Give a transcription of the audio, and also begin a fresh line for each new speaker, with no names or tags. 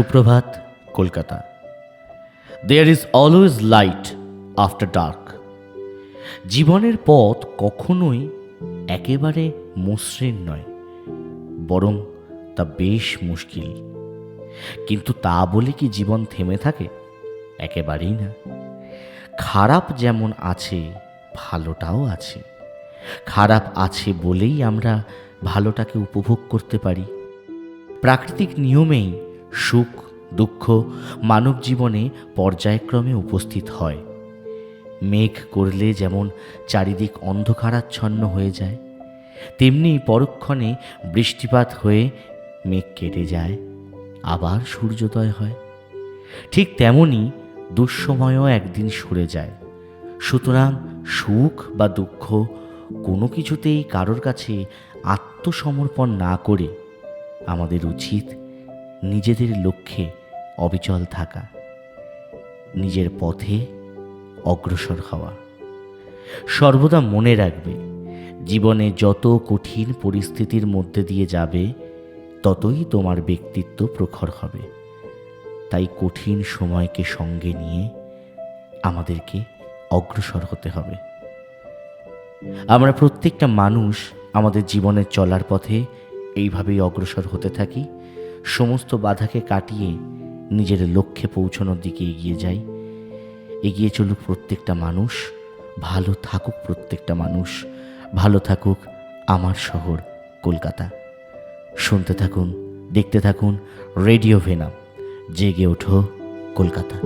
সুপ্রভাত, Kolkata. There is always light after dark জীবনের পথ কখনোই একেবারে মসৃণ নয়, বরং তা বেশ মুশকিল। কিন্তু তা বলে কি জীবন থেমে থাকে? একেবারেই না। খারাপ যেমন আছে, ভালোটাও আছে। খারাপ আছে বলেই আমরা ভালোটাকে উপভোগ করতে পারি। প্রাকৃতিক নিয়মেই সুখ, দুঃখ মানব জীবনে পর্যায়ক্রমে উপস্থিত হয়। মেঘ করলে যেমন চারিদিক অন্ধকারাচ্ছন্ন হয়ে যায়, তেমনি পরক্ষণে বৃষ্টিপাত হয়ে মেঘ কেটে যায়, আবার সূর্যোদয় হয়। ঠিক তেমনি দুঃসময়ও একদিন সরে যায়। সুতরাং সুখ বা দুঃখ কোনো কিছুতেই কারোর কাছে আত্মসমর্পণ না করে আমাদের উচিত নিজেদের লক্ষ্যে অবিচল থাকা, নিজের পথে অগ্রসর হওয়া। সর্বদা মনে রাখবে, জীবনে যত কঠিন পরিস্থিতির মধ্যে দিয়ে যাবে, ততই তোমার ব্যক্তিত্ব প্রখর হবে। তাই কঠিন সময়কে সঙ্গে নিয়ে আমাদেরকে অগ্রসর হতে হবে। আমরা প্রত্যেকটা মানুষ আমাদের জীবনের চলার পথে এইভাবেই অগ্রসর হতে থাকি। সমস্ত বাধাকে কাটিয়ে নিজের লক্ষ্যে পৌঁছানোর দিকে এগিয়ে যাই। এগিয়ে চলুক প্রত্যেকটা মানুষ, ভালো থাকুক প্রত্যেকটা মানুষ, ভালো থাকুক আমার শহর, কলকাতা। শুনতে থাকুন, দেখতে থাকুন রেডিও ভেনাম, জেগে ওঠো কলকাতা।